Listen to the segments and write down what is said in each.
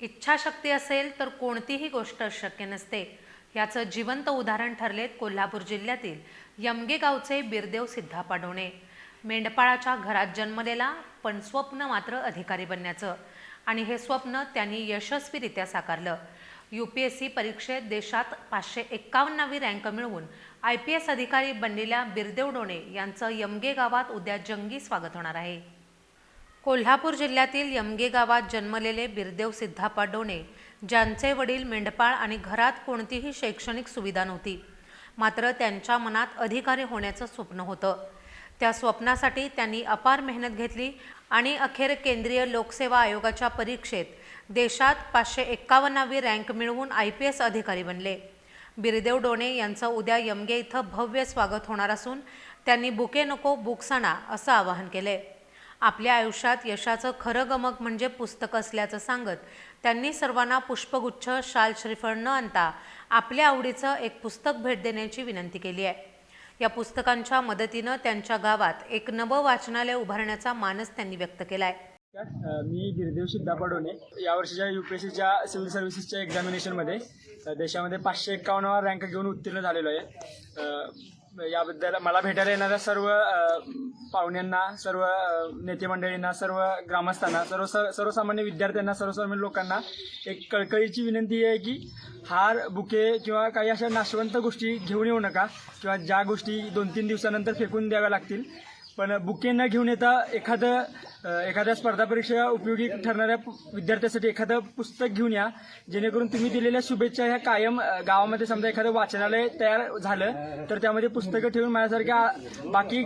इच्छाशक्ती असेल तर कोणतीही गोष्ट शक्य नसते. याचं जिवंत उदाहरण ठरलेत कोल्हापूर जिल्ह्यातील यमगे गावचे बिरदेव सिद्धा पाडोणे मेंढपाळाच्या घरात जन्मलेला पण स्वप्न मात्र अधिकारी बनण्याचं. आणि हे स्वप्न त्यांनी यशस्वीरित्या साकारलं. यू पी एस सी परीक्षेत देशात पाचशे एक्कावन्नावी रँक मिळवून आय पी एस अधिकारी बनलेल्या बिरदेव डोणे यांचं यमगे गावात उद्या जंगी स्वागत होणार आहे. कोल्हापूर जिल्ह्यातील यमगे गावात जन्मलेले बिरदेव सिद्धापा डोणे ज्यांचे वडील मेंढपाळ आणि घरात कोणतीही शैक्षणिक सुविधा नव्हती. मात्र त्यांच्या मनात अधिकारी होण्याचं स्वप्न होतं. त्या स्वप्नासाठी त्यांनी अपार मेहनत घेतली आणि अखेर केंद्रीय लोकसेवा आयोगाच्या परीक्षेत देशात पाचशे एक्कावन्नावी रँक मिळवून आय पी एस अधिकारी बनले. बिरदेव डोणे यांचं उद्या यमगे इथं भव्य स्वागत होणार असून त्यांनी बुके नको बुक्स आणा असं आवाहन केले आपल्या आयुष्यात यशाचं खरं गमक म्हणजे पुस्तक असल्याचं सांगत त्यांनी सर्वांना पुष्पगुच्छ शाल श्रीफळ न आणता आपल्या आवडीचं एक पुस्तक भेट देण्याची विनंती केली आहे. या पुस्तकांच्या मदतीनं त्यांच्या गावात एक नवं वाचनालय उभारण्याचा मानस त्यांनी व्यक्त केलाय. आहे मी गिरदेव सिद्धा पडोने यावर्षीच्या यू पी एस सीच्या सिव्हिल सर्व्हिसेसच्या एक्झामिनेशनमध्ये देशामध्ये पाचशे एक्कावन्नवा रँक घेऊन उत्तीर्ण झालेलो आहे. याबद्दल मला भेटायला येणाऱ्या सर्व पाहुण्यांना सर्व नेते मंडळींना सर्व ग्रामस्थांना सर्व स- सर्वसामान्य विद्यार्थ्यांना सर्वसामान्य लोकांना एक कळकळीची विनंती आहे की हार बुके किंवा काही अशा नाशवंत गोष्टी घेऊन येऊ नका किंवा ज्या गोष्टी दोन तीन दिवसानंतर फेकून द्याव्या लागतील पण बुके न घेऊन येता एखादं एखाद्या स्पर्धा परीक्षा उपयोगी ठरणाऱ्या विद्यार्थ्यासाठी एखादं पुस्तक घेऊन या. जेणेकरून तुम्ही दिलेल्या शुभेच्छा ह्या कायम गावामध्ये समजा एखादं वाचनालय तयार झालं तर त्यामध्ये पुस्तकं ठेवून माझ्यासारख्या बाकी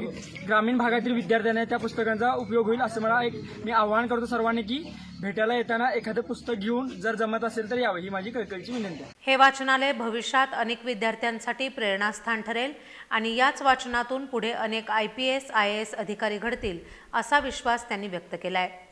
ग्रामीण भागातील विद्यार्थ्यांना त्या पुस्तकांचा उपयोग होईल असं मला एक मी आवाहन करतो सर्वांनी की भेटायला येताना एखादं पुस्तक घेऊन जर जमत असेल तर यावं ही माझी कळकळीची विनंती आहे. हे वाचनालय भविष्यात अनेक विद्यार्थ्यांसाठी प्रेरणास्थान ठरेल आणि याच वाचनातून पुढे अनेक I P S I I S अधिकारी घडतील असा विश्वास त्यांनी व्यक्त केला आहे